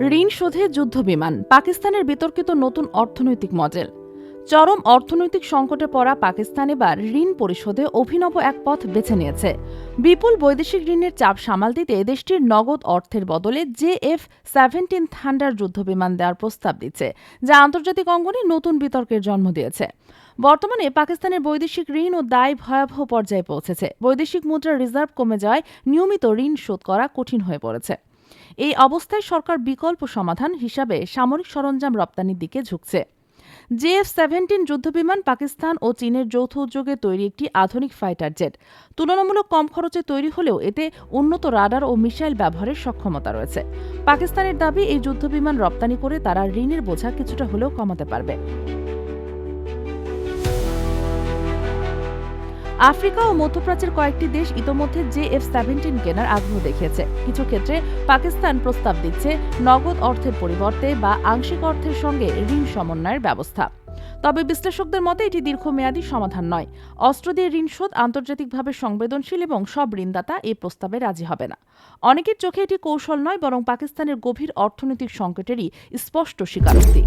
ঋণ শোধে যুদ্ধ বিমান পাকিস্তানের বিতর্কিত নতুন অর্থনৈতিক মডেল। চরম অর্থনৈতিক সংকটে পড়া পাকিস্তান এবার ঋণ পরিশোধে অভিনব এক পথ বেছে নিয়েছে। বিপুল বৈদেশিক ঋণের চাপ সামাল দিতে দেশটির নগদ অর্থের বদলে জে এফ সেভেন্টিন থান্ডার যুদ্ধবিমান দেওয়ার প্রস্তাব দিচ্ছে, যা আন্তর্জাতিক অঙ্গনে নতুন বিতর্কের জন্ম দিয়েছে। বর্তমানে পাকিস্তানের বৈদেশিক ঋণ ও দায় ভয়াবহ পর্যায়ে পৌঁছেছে। বৈদেশিক মুদ্রার রিজার্ভ কমে যাওয়ায় নিয়মিত ঋণ শোধ করা কঠিন হয়ে পড়েছে। এই অবস্থায় সরকার বিকল্প সমাধান হিসাবে সামরিক সরঞ্জাম রপ্তানির দিকে ঝুঁকছে। জেএফ সেভেন্টিন যুদ্ধবিমান পাকিস্তান ও চীনের যৌথ উদ্যোগে তৈরি একটি আধুনিক ফাইটার জেট। তুলনামূলক কম খরচে তৈরি হলেও এতে উন্নত রাডার ও মিসাইল ব্যবহারের সক্ষমতা রয়েছে। পাকিস্তানের দাবি, এই যুদ্ধবিমান রপ্তানি করে তারা ঋণের বোঝা কিছুটা হলেও কমাতে পারবে। আফ্রিকা ও মধ্যপ্রাচ্যের কয়েকটি দেশ ইতোমধ্যে জে এফ সেভেন্টিন কেনার আগ্রহ দেখিয়েছে। কিছু ক্ষেত্রে পাকিস্তান প্রস্তাব দিচ্ছে নগদ অর্থের পরিবর্তে বা আংশিক অর্থের সঙ্গে ঋণ সমন্বয়ের ব্যবস্থা। তবে বিশ্লেষকদের মতে এটি দীর্ঘমেয়াদী সমাধান নয়। অস্ত্র দিয়ে ঋণ শোধ আন্তর্জাতিকভাবে সংবেদনশীল এবং সব ঋণদাতা এই প্রস্তাবে রাজি হবে না। অনেকের চোখে এটি কৌশল নয়, বরং পাকিস্তানের গভীর অর্থনৈতিক সংকটেরই স্পষ্ট স্বীকারোক্তি।